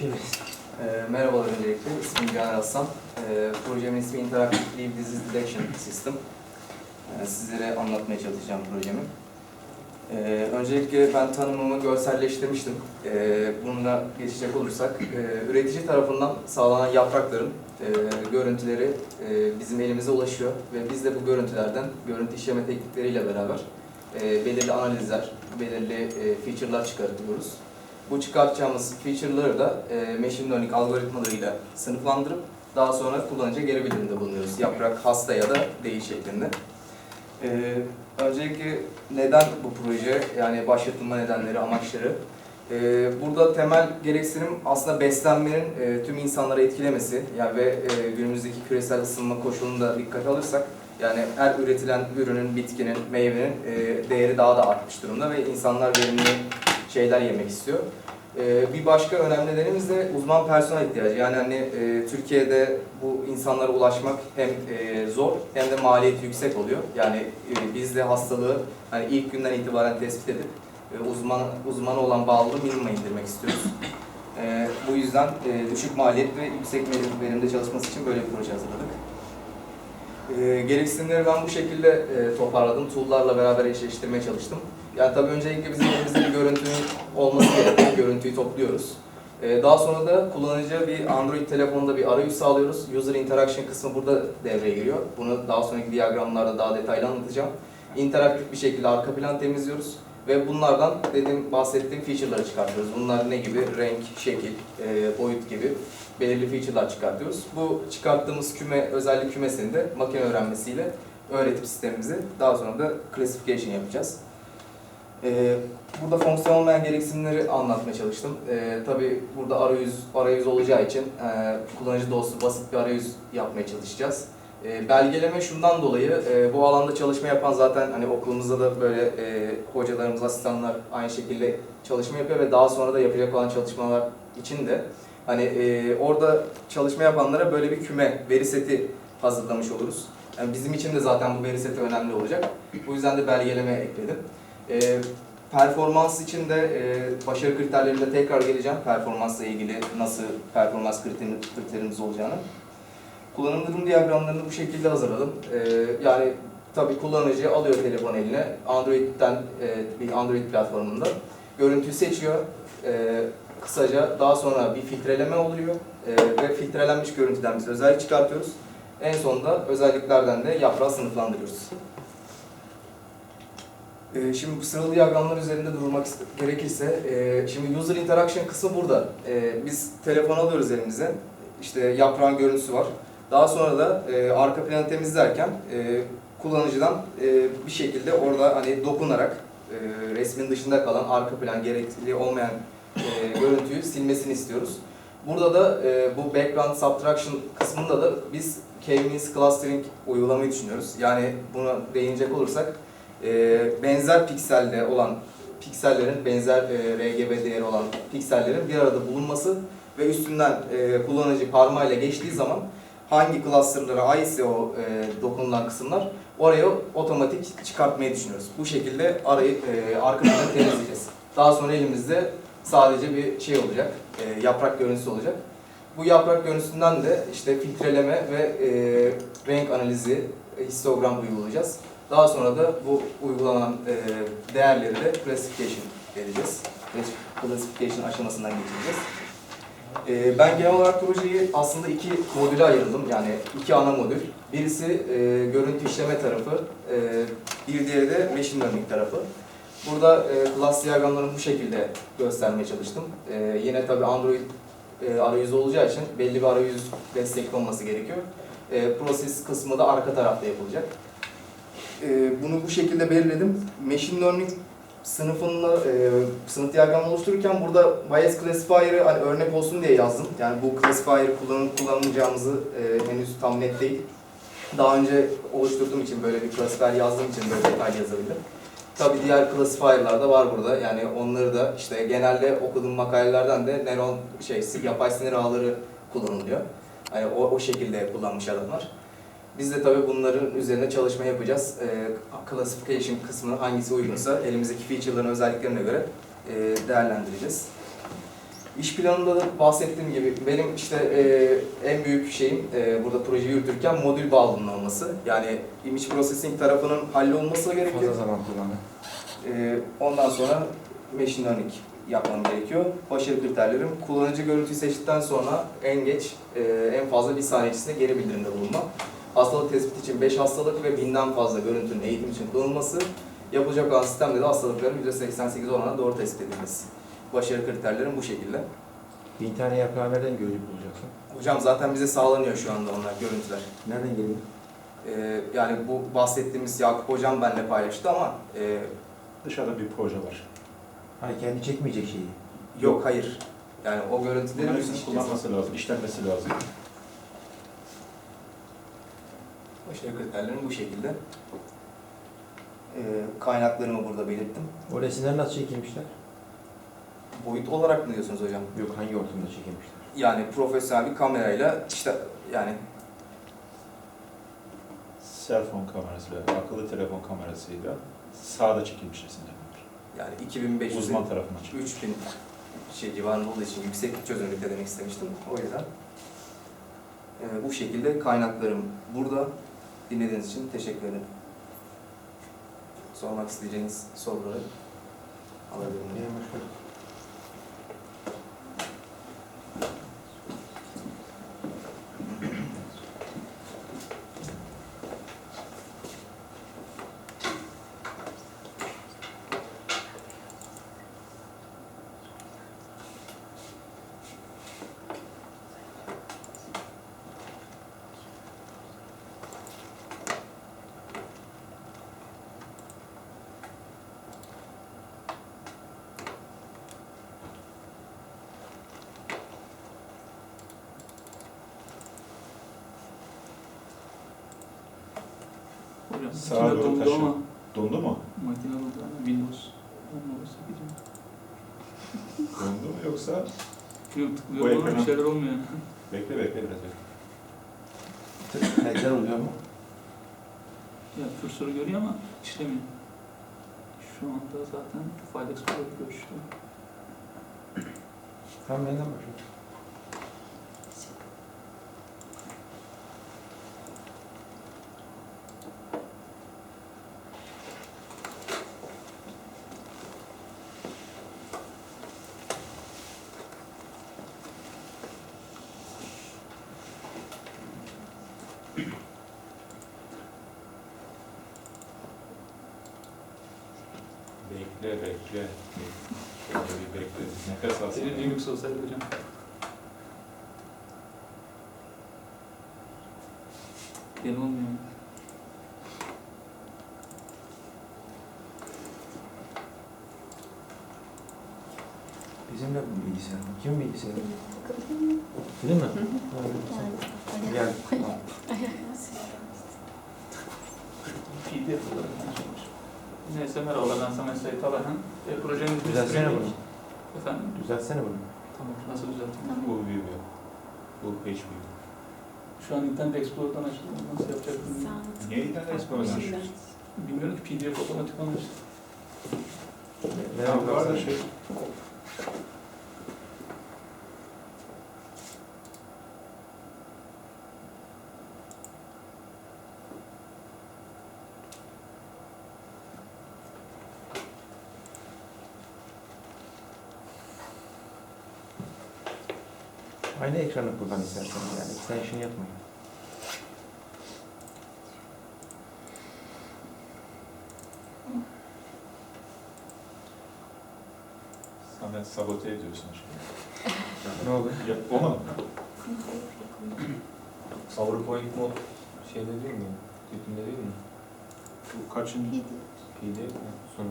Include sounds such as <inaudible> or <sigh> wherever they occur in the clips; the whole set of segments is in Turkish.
E, merhabalar öncelikle, ismim Caner Aslan. E, projemin ismi Interactive Leave Disease Detection System. E, sizlere anlatmaya çalışacağım projemi. E, öncelikle ben tanımımı görselleştirmiştim. E, bununla geçecek olursak, e, üretici tarafından sağlanan yaprakların e, görüntüleri e, bizim elimize ulaşıyor ve biz de bu görüntülerden görüntü işleme teknikleriyle beraber e, belirli analizler, belirli e, feature'lar çıkartıyoruz. Bu çıkartacağımız feature'ları da e, machine learning algoritmalarıyla sınıflandırıp daha sonra kullanıcıya geri bildirimde bulunuyoruz. Yaprak hasta ya da değil şeklinde. E, öncelikle neden bu proje, yani başlatılma nedenleri, amaçları? E, burada temel gereksinim aslında beslenmenin e, tüm insanları etkilemesi yani ve e, günümüzdeki küresel ısınma koşulunu da dikkate alırsak yani her üretilen ürünün, bitkinin, meyvenin e, değeri daha da artmış durumda ve insanlar verimli şeyler yemek istiyor. Ee, bir başka önemli nedenimiz de uzman personel ihtiyacı. Yani hani e, Türkiye'de bu insanlara ulaşmak hem e, zor hem de maliyeti yüksek oluyor. Yani e, biz de hastalığı hani ilk günden itibaren tespit edip e, uzman uzmanı olan bağlılığı minimuma indirmek istiyoruz. Bu yüzden düşük maliyet ve yüksek verim- verimde çalışması için böyle bir proje hazırladık. E, gereksinimleri ben bu şekilde toparladım. Tool'larla beraber eşleştirmeye çalıştım. Yani tabii öncelikle bizim elimizde bir görüntünün olması gerekiyor. Görüntüyü topluyoruz. Ee, Daha sonra da kullanıcıya bir Android telefonunda bir arayüz sağlıyoruz. User interaction kısmı burada devreye giriyor. Bunu daha sonraki diyagramlarda daha detaylı anlatacağım. İnteraktif bir şekilde arka plan temizliyoruz. Ve bunlardan dediğim bahsettiğim feature'ları çıkartıyoruz. Bunlar ne gibi? Renk, şekil, e, boyut gibi belirli feature'lar çıkartıyoruz. Bu çıkarttığımız küme, özellik kümesini de makine öğrenmesiyle öğretim sistemimizi daha sonra da classification yapacağız. Ee, burada fonksiyon olmayan gereksinimleri anlatmaya çalıştım. Ee, tabii burada arayüz arayüz olacağı için e, kullanıcı dostu basit bir arayüz yapmaya çalışacağız. Ee, belgeleme şundan dolayı e, bu alanda çalışma yapan zaten hani okulumuzda da böyle e, hocalarımız, asistanlar aynı şekilde çalışma yapıyor ve daha sonra da yapacak olan çalışmalar için de hani e, orada çalışma yapanlara böyle bir küme, veri seti hazırlamış oluruz. Yani bizim için de zaten bu veri seti önemli olacak. Bu yüzden de belgeleme ekledim. E, performans için de e, başarı kriterlerinde tekrar geleceğim. Performansla ilgili nasıl performans kriterimiz, olacağını. Kullanım durum diyagramlarını bu şekilde hazırladım. E, yani tabii kullanıcı alıyor telefon eline. Android'den e, bir Android platformunda görüntüyü seçiyor. E, kısaca daha sonra bir filtreleme oluyor E, ve filtrelenmiş görüntüden biz özellik çıkartıyoruz. En sonunda özelliklerden de yaprağı sınıflandırıyoruz. Ee, Şimdi bu sıralı diyagramlar üzerinde durmak gerekirse, e, şimdi user interaction kısmı burada. E, Biz telefon alıyoruz elimize, işte yaprağın görüntüsü var. Daha sonra da e, arka planı temizlerken kullanıcıdan bir şekilde orada hani dokunarak resmin dışında kalan arka plan gerekli olmayan görüntüyü silmesini istiyoruz. Burada da bu background subtraction kısmında da biz k-means clustering uygulamayı düşünüyoruz. Yani buna değinecek olursak e, benzer pikselde olan piksellerin benzer e, RGB değeri olan piksellerin bir arada bulunması ve üstünden e, kullanıcı parmağıyla geçtiği zaman hangi clusterlara aitse o e, dokunulan kısımlar oraya otomatik çıkartmayı düşünüyoruz. Bu şekilde arayı e, arka temizleyeceğiz. Daha sonra elimizde sadece bir şey olacak, e, yaprak görüntüsü olacak. Bu yaprak görüntüsünden de işte filtreleme ve e, renk analizi, histogram uygulayacağız. Daha sonra da bu uygulanan e, değerleri de classification edeceğiz. Classification aşamasından geçireceğiz. E, ben genel olarak projeyi aslında iki modüle ayırdım. Yani iki ana modül. Birisi e, görüntü işleme tarafı, e, bir diğeri de machine learning tarafı. Burada e, class diyagramlarını bu şekilde göstermeye çalıştım. E, yine tabii Android e, arayüzü olacağı için belli bir arayüz destekli olması gerekiyor. E, proses kısmı da arka tarafta yapılacak. E, bunu bu şekilde belirledim. Machine Learning sınıfında e, sınıf diyagramı oluştururken burada bias classifier'ı hani örnek olsun diye yazdım. Yani bu classifier'ı kullanıp kullanmayacağımızı e, henüz tam net değil. Daha önce oluşturduğum için böyle bir classifier yazdığım için böyle detaylı yazabildim. Tabii diğer classifier'lar da var burada. Yani onları da işte genelde okuduğum makalelerden de nöron şey yapay sinir ağları kullanılıyor. Hani o, o şekilde kullanmış adamlar. Biz de tabii bunların üzerine çalışma yapacağız. Ee, classification kısmı hangisi uygunsa elimizdeki feature'ların özelliklerine göre e, değerlendireceğiz. İş planında da bahsettiğim gibi benim işte e, en büyük şeyim e, burada projeyi yürütürken modül bağlılığının olması. Yani image processing tarafının hallolması gerekiyor. Fazla zaman kullandı. Ee, ondan sonra machine learning yapmam gerekiyor. Başarı kriterlerim kullanıcı görüntüyü seçtikten sonra en geç e, en fazla bir saniye içinde geri bildirimde bulunma. Hastalık tespiti için 5 hastalık ve binden fazla görüntünün eğitim için kullanılması. Yapılacak olan sistemde de hastalıkların %88 oranına doğru tespit edilmesi. Başarı kriterlerim bu şekilde. Bin tane yaprağı nereden görüp bulacaksın? Hocam zaten bize sağlanıyor şu anda onlar görüntüler. Nereden geliyor? Ee, yani bu bahsettiğimiz Yakup hocam benimle paylaştı ama e, Dışarıda bir proje var. Hayır kendi çekmeyecek şeyi. yok hayır. Yani o görüntüleri Bunların biz işleyeceğiz. kullanması lazım, işlenmesi lazım. Başarı kriterlerim bu şekilde. Ee, kaynaklarımı burada belirttim. O resimler nasıl çekilmişler? Boyut olarak mı diyorsunuz hocam? Yok hangi ortamda çekilmişler? Yani profesyonel bir kamerayla işte yani Cell phone kamerasıyla, akıllı telefon kamerasıyla sağda çekilmiş resimler yani 2500 Uzman tarafından çekilmiş. 3000 şey civarında olduğu için yüksek çözünürlükte demek istemiştim. O yüzden ee, bu şekilde kaynaklarım burada. Dinlediğiniz için teşekkür ederim. Sormak isteyeceğiniz soruları alabilirim. Sağa makine doğru dondu taşı. ama Dondu mu? makine dondu ama Windows olmaması gidiyor. Dondu mu yoksa? Yok tıklıyorum ama bir şeyler olmuyor. Bekle bekle biraz bekle. Tekrar oluyor mu? Ya kürsörü görüyor ama işlemiyor. Şu anda zaten File Explorer görüşüyor. Tamam neden başlıyor? Bekle bekle. Şöyle bir bekle. Nefes alsın. Senin Linux olsaydı hocam. Gel olmuyor. Bizim de bu bilgisayar. Kim bilgisayarı? Değil mi? Gel. PDF olarak açılmış. Neyse merhabalar ben Samet Sait Alahan. E, projenin Düzelsene streaming- bunu. Efendim? Düzeltsene bunu. Tamam nasıl düzelteyim? Bu yok. Bu page view. Şu an Internet Explorer'dan açtım. Nasıl yapacaktım? Niye internet explorer açıyorsun? Bilmiyorum ki PDF otomatik. Devam Bu arada etsene. şey, Aynı ekranı kullan istersen yani. Extension yapmayın. Samet sabote ediyorsun şimdi. <laughs> Ne oldu? Ya, olmadı mı? <laughs> PowerPoint mod şeyde değil mi? Tipinde değil mi? Bu kaçın? PDF mi? Sonu.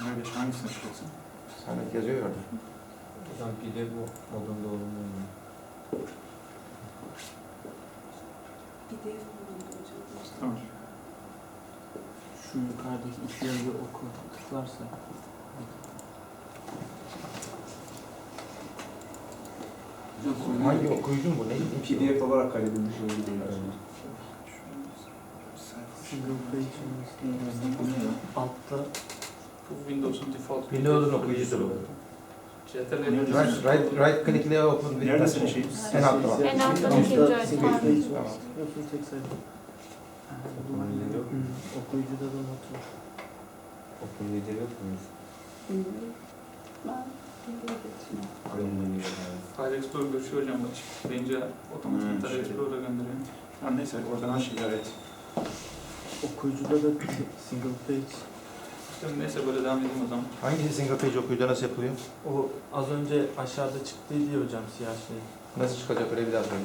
Nerede? Hangisini açacaksın? Samet yazıyor ya orada. Buradan PDF mo- modunda olmuyor mu? Tamam. Şu yukarıdaki iki yazı oku tıklarsa. Hangi okuyucu mu? Ne şey. PDF olarak kaydedilmiş ne ya? Altta Bu Windows'un default. Windows'un okuyucusu bu. CTRL Right, right, right click'le open with Neredesin şey? En altta var. En altta ikinci. Tamam. Okuyucuda da not var. Okul lideri yok mu? Ben File Explorer görüşüyor hocam bak. Deyince otomatik Hmm, File şey. Explorer'a gönderiyor. Ha, neyse oradan aç evet. Okuyucuda da single page. İşte neyse böyle devam edeyim o zaman. Hangisi single page okuyucuda nasıl yapılıyor? O az önce aşağıda çıktıydı hocam siyah şey. Nasıl çıkacak öyle bir daha söyle.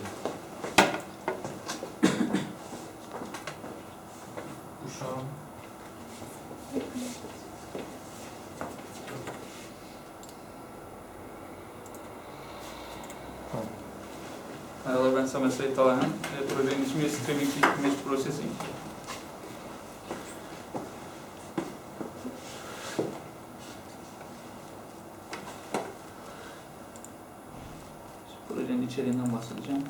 Bu şu an Talahan. E, projenin ismi Streaming Image Processing. Projenin içeriğinden bahsedeceğim.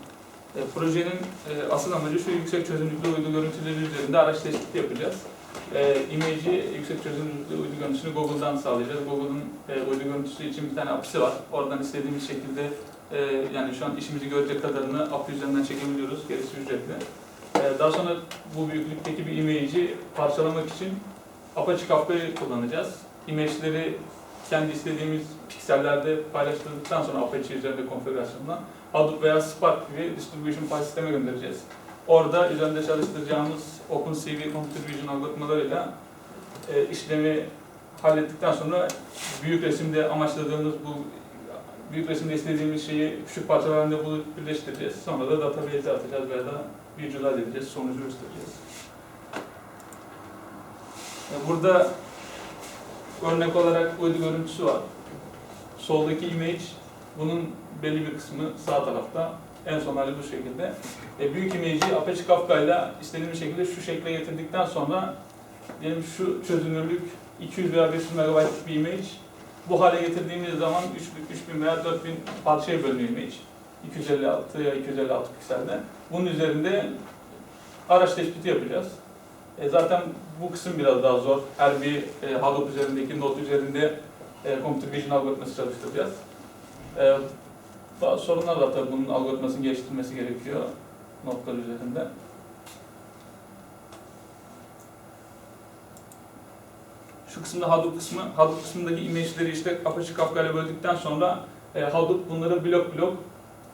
E, projenin e, asıl amacı şu yüksek çözünürlüklü uydu görüntüleri üzerinde araç tespiti yapacağız. E, image'i yüksek çözünürlüklü uydu görüntüsünü Google'dan sağlayacağız. Google'ın e, uydu görüntüsü için bir tane apisi var. Oradan istediğimiz şekilde e, yani şu an işimizi görecek kadarını API üzerinden çekebiliyoruz. Gerisi ücretli. E, daha sonra bu büyüklükteki bir image'i parçalamak için Apache Kafka'yı kullanacağız. Image'leri kendi istediğimiz piksellerde paylaştırdıktan sonra Apache üzerinde konfigürasyonla Hadoop veya Spark gibi distribution file sisteme göndereceğiz. Orada üzerinde çalıştıracağımız OpenCV Vision algoritmalarıyla e, işlemi hallettikten sonra büyük resimde amaçladığımız bu büyük resimde istediğimiz şeyi küçük parçalar halinde bulup birleştireceğiz. Sonra da database'e atacağız veya da visualize edeceğiz, sonucu göstereceğiz. E, Burada örnek olarak uydu görüntüsü var. Soldaki image bunun belli bir kısmı sağ tarafta. En son hali bu şekilde. E, büyük image'i Apache Kafka ile istediğimiz şekilde şu şekle getirdikten sonra diyelim şu çözünürlük 200 veya 500 MB bir image. Bu hale getirdiğimiz zaman 3000 3000 veya 4000 parçaya bölünüyor image. 256 ya 256 pikselde. Bunun üzerinde araç tespiti yapacağız. E, zaten bu kısım biraz daha zor. Her bir e, Hadoop üzerindeki not üzerinde e, Computer Vision algoritması çalıştıracağız. E, bazı sorunlar var tabii bunun algoritmasının geliştirilmesi gerekiyor notlar üzerinde. Şu kısımda Hadoop kısmı, Hadoop kısmındaki image'leri işte Apache Kafka ile böldükten sonra e, Hadoop bunları blok blok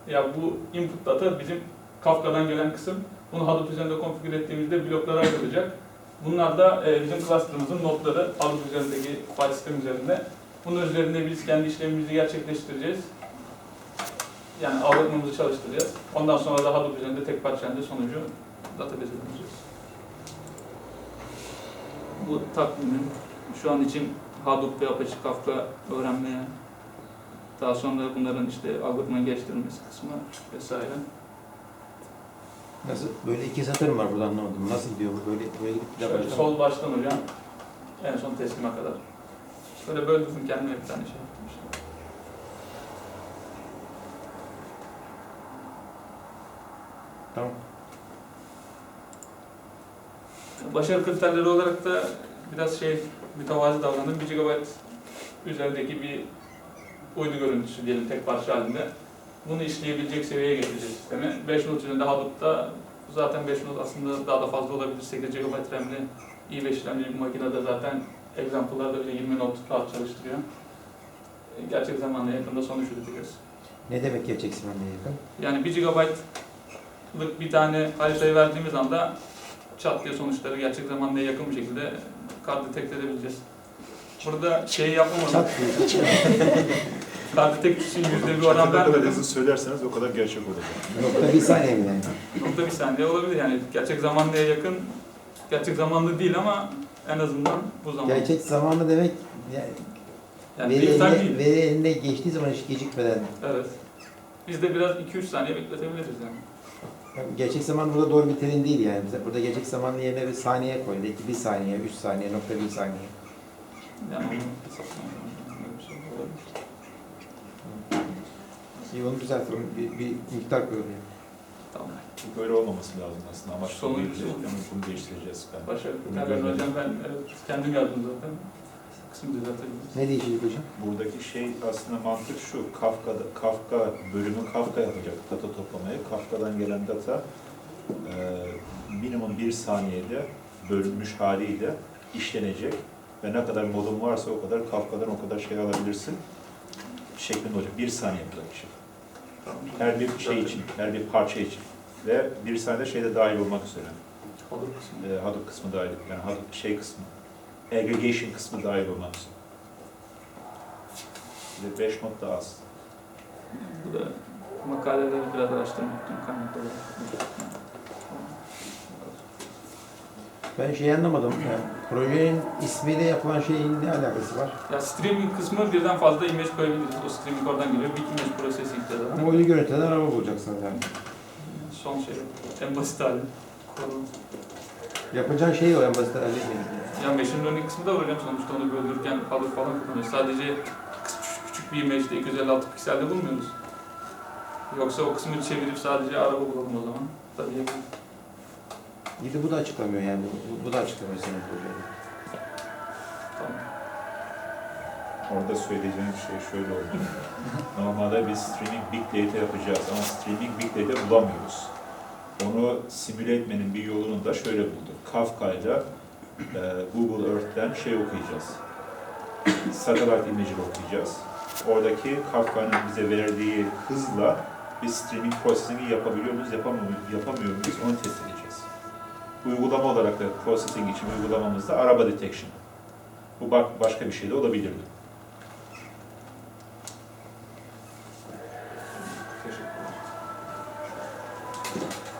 ya bu input data bizim Kafka'dan gelen kısım. Bunu Hadoop üzerinde konfigür ettiğimizde bloklara ayrılacak. Bunlar da e, bizim cluster'ımızın notları Hadoop üzerindeki file sistem üzerinde. Bunun üzerinde biz kendi işlemimizi gerçekleştireceğiz. Yani algoritmamızı çalıştıracağız. Ondan sonra da Hadoop üzerinde tek parça halinde sonucu database'e döneceğiz. Bu takvimim şu an için Hadoop ve Apache Kafka öğrenmeye, daha sonra bunların işte algoritmanın geliştirilmesi kısmı vesaire. Nasıl? Böyle iki satır mı var burada anlamadım. Nasıl gidiyor bu? Böyle buraya gidip bir daha Şöyle baştan. sol baştan hocam, en son teslime kadar. Şöyle böldüm kendime bir tane şey yaptım işte. Tamam. Başarı kriterleri olarak da biraz şey mütevazi davrandım. 1 GB üzerindeki bir uydu görüntüsü diyelim tek parça halinde. Bunu işleyebilecek seviyeye getireceğiz sistemi. 5 not üzerinde Hadoop'ta zaten 5 not aslında daha da fazla olabilir. 8 GB RAM'li i5 işlemci bir makinede zaten example'larda bile 20 not rahat çalıştırıyor. E, Gerçek zamanla yakında sonuç üreteceğiz. Ne demek gerçek zamanla yakın? Yani 1 GB'lık bir tane haritayı verdiğimiz anda çat diye sonuçları gerçek zamanla yakın bir şekilde kar detekte edebileceğiz. Burada. Çat diye. <laughs> Kar detekte için yüzde bir oran vermedim. hızlı söylerseniz o kadar gerçek olacak. Nokta bir saniye mi yani? Nokta bir saniye olabilir yani gerçek zamanlıya yakın. Gerçek zamanlı değil ama en azından bu zaman. Gerçek zamanlı demek yani yani veri, eline, veri eline geçtiği zaman hiç gecikmeden. Evet. Biz de biraz 2-3 saniye bekletebiliriz yani. Gerçek zaman burada doğru bir terim değil yani. Burada gerçek zamanın yerine bir saniye koyun. Belki bir saniye, üç saniye, nokta bir saniye. Yani bir. İyi onu düzeltelim. Bir, bir miktar koyalım. Tamam. Böyle olmaması lazım aslında. Amaç Sonu bu değil. güzel. Ama bunu değiştireceğiz. Ben. Başka görmedim. hocam ben kendim yazdım zaten. Kısmı düzeltebiliriz. Ne değişecek hocam? Buradaki şey aslında mantık şu, Kafka'da, Kafka bölümü Kafka yapacak data toplamayı. Kafka'dan gelen data e, minimum bir saniyede bölünmüş haliyle işlenecek ve ne kadar modun varsa o kadar Kafka'dan o kadar şey alabilirsin şeklinde olacak. Bir saniye buradaki şey. Her bir şey için, her bir parça için. Ve bir saniyede şeyde dahil olmak üzere. Olur kısmı. E, Hadoop kısmı dahil, yani Hadoop şey kısmı, aggregation kısmı dahil olmak üzere. Bir de 5 not da az. Bu da makaleleri biraz araştırmak için kaynaklı olarak. Ben şeyi anlamadım. Yani projenin ismiyle yapılan şeyin ne alakası var? Ya streaming kısmı birden fazla image koyabiliriz. O streaming oradan geliyor. Bir image processing de zaten. Ama oyunu görüntüden araba bulacaksınız yani. Son şey. En basit hali. Yapacağın şey o en basit hali değil. Yani machine learning kısmı da var hocam sonuçta onu böldürürken halık falan kullanıyoruz. Sadece küçük, küçük bir image'de 256 pikselde bulmuyoruz. Yoksa o kısmı çevirip sadece araba bulalım o zaman. Tabii yapalım. İyi de bu da açıklamıyor yani. Bu, bu da açıklamıyor senin projeni. Tamam. Orada söyleyeceğim şey şöyle oldu. <laughs> Normalde biz streaming big data yapacağız ama streaming big data bulamıyoruz. Onu simüle etmenin bir yolunu da şöyle bulduk. Kafka ile e, Google Earth'ten şey okuyacağız. Satellite image'i okuyacağız. Oradaki Kafka'nın bize verdiği hızla biz streaming processing'i yapabiliyor muyuz, yapamıyor muyuz, onu test edeceğiz. Uygulama olarak da processing için uygulamamızda araba detection. Bu başka bir şey de olabilirdi. Teşekkürler. Mars'ta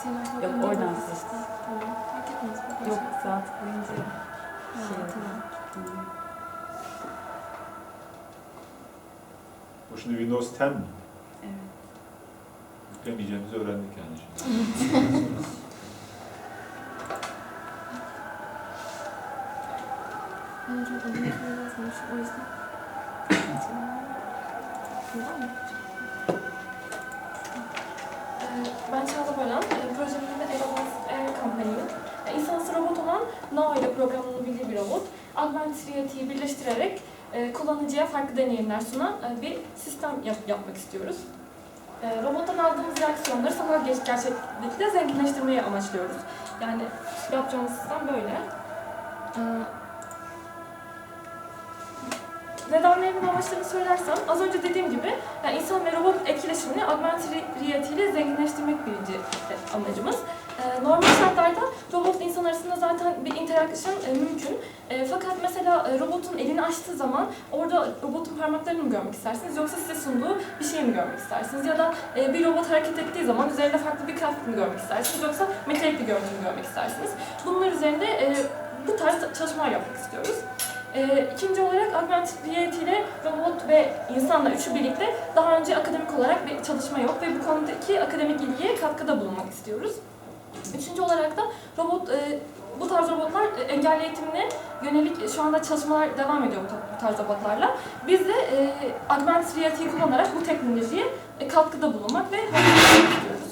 Varsayılan Yok, oradan seçtim. Tamam. Fark etmez. Yok sağ tıklayınca Ha, şey tamam. Bu şimdi Windows 10 mi? Evet. Yüklemeyeceğimizi öğrendik yani şimdi. Ben çok önemli bir şey yazmamışım. O yüzden. Tamam mı? Ben Çağla Baran, Ee, projemin de Aerovans Air Company'nin e, insansız robot olan Nao ile programlanabildiği bir robot. Augmented Reality'yi birleştirerek e, kullanıcıya farklı deneyimler sunan e, bir sistem yap- yapmak istiyoruz. E, Robottan aldığımız reaksiyonları sanal gerçeklikle zenginleştirmeyi amaçlıyoruz. Yani yapacağımız sistem böyle. Neden verimin amaçlarını söylersem, az önce dediğim gibi yani insan ve robot etkileşimini augmented reality ile zenginleştirmek birinci e, amacımız. Ee, normal şartlarda robotla insan arasında zaten bir interaction e, mümkün. E, fakat mesela e, robotun elini açtığı zaman orada robotun parmaklarını mı görmek istersiniz yoksa size sunduğu bir şey mi görmek istersiniz? Ya da e, bir robot hareket ettiği zaman üzerinde farklı bir kıyafet mi görmek istersiniz yoksa metalik bir görüntü mü görmek istersiniz? Bunlar üzerinde e, bu tarz çalışmalar yapmak istiyoruz. Ee, ikinci olarak augmented reality ile robot ve insanla üçü birlikte daha önce akademik olarak bir çalışma yok ve bu konudaki akademik ilgiye katkıda bulunmak istiyoruz. Üçüncü olarak da robot, e, bu tarz robotlar e, engelli eğitimine yönelik şu anda çalışmalar devam ediyor bu, ta- bu tarz robotlarla. Biz de e, augmented reality'yi kullanarak bu teknolojiye e, katkıda bulunmak ve istiyoruz.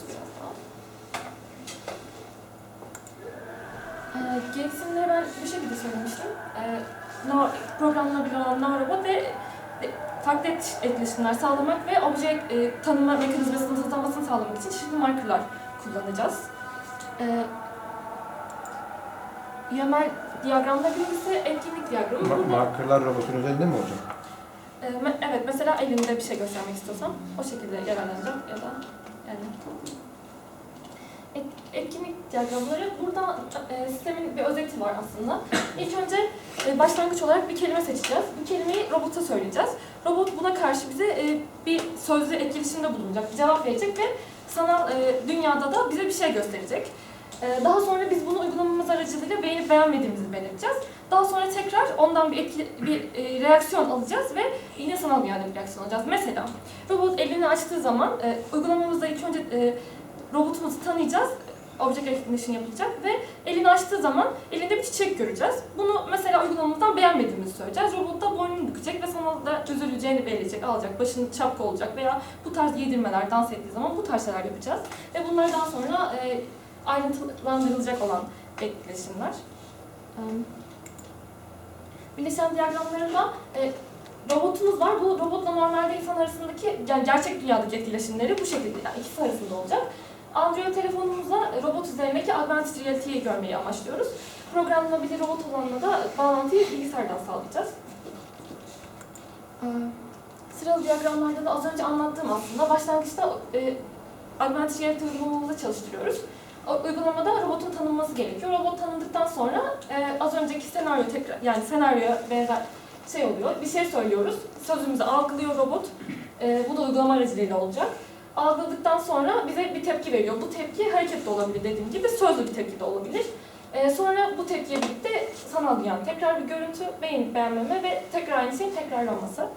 Ee, gereksinimleri ben bu şekilde söylemiştim. No, programlanabilir olan no-robot ve e, farklı et- etkileşimler sağlamak ve obje e, tanıma mekanizmasının tanımlamasını sağlamak için çeşitli markerlar kullanacağız. Ee, UML diyagramla birincisi etkinlik diyagramı. Ma- markerlar robotun üzerinde mi olacak? Ee, me- evet, mesela elimde bir şey göstermek istiyorsam o şekilde yararlanacağım ya da yani Et- etkinlik diyagramları burada e, sistemin bir özeti var aslında. İlk önce e, başlangıç olarak bir kelime seçeceğiz. Bu kelimeyi robota söyleyeceğiz. Robot buna karşı bize e, bir sözlü etkileşimde bulunacak, bir cevap verecek ve sanal e, dünyada da bize bir şey gösterecek. E, daha sonra biz bunu uygulamamız aracılığıyla beğenip beğenmediğimizi belirteceğiz. Daha sonra tekrar ondan bir, etki, bir e, reaksiyon alacağız ve yine sanal dünyada bir reaksiyon alacağız. Mesela robot elini açtığı zaman e, uygulamamızda ilk önce e, robotumuzu tanıyacağız. Object recognition yapılacak ve elini açtığı zaman elinde bir çiçek göreceğiz. Bunu mesela uygulamamızdan beğenmediğimizi söyleyeceğiz. Robot da boynunu bükecek ve sanalda üzüleceğini belirleyecek, alacak, başını şapka olacak veya bu tarz yedirmeler, dans ettiği zaman bu tarz şeyler yapacağız. Ve bunlar daha sonra e, ayrıntılandırılacak olan etkileşimler. E, Bileşen diyagramlarında e, robotumuz var. Bu robotla normalde insan arasındaki, yani gerçek dünyadaki etkileşimleri bu şekilde, yani ikisi arasında olacak. Android telefonumuzla robot üzerindeki augmented reality'yi görmeyi amaçlıyoruz. Programlanabilir robot olanla da bağlantıyı bilgisayardan sağlayacağız. Ee, Sıralı diyagramlarda da az önce anlattığım aslında başlangıçta e, augmented reality uygulamamızı çalıştırıyoruz. O uygulamada robotun tanınması gerekiyor. Robot tanındıktan sonra e, az önceki senaryo tekrar yani senaryoya benzer şey oluyor. Bir şey söylüyoruz. Sözümüzü algılıyor robot. E, bu da uygulama aracılığıyla olacak. Algıladıktan sonra bize bir tepki veriyor. Bu tepki hareket de olabilir dediğim gibi, sözlü bir tepki de olabilir. E, sonra bu tepkiye birlikte sanal yani tekrar bir görüntü beğenip beğenmeme ve tekrar aynı şeyin tekrarlanması.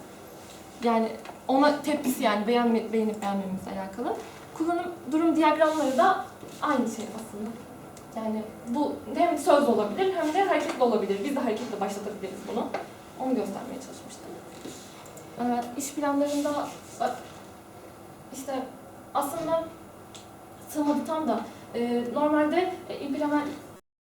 Yani ona tepkisi yani beğenme, beğenip beğenmememizle alakalı. Kullanım durum diyagramları da aynı şey aslında. Yani bu hem söz olabilir hem de hareketli olabilir. Biz de hareketle başlatabiliriz bunu. Onu göstermeye çalışmıştım. Ee, iş planlarında işte aslında sığmadı tam da. E, normalde e, implement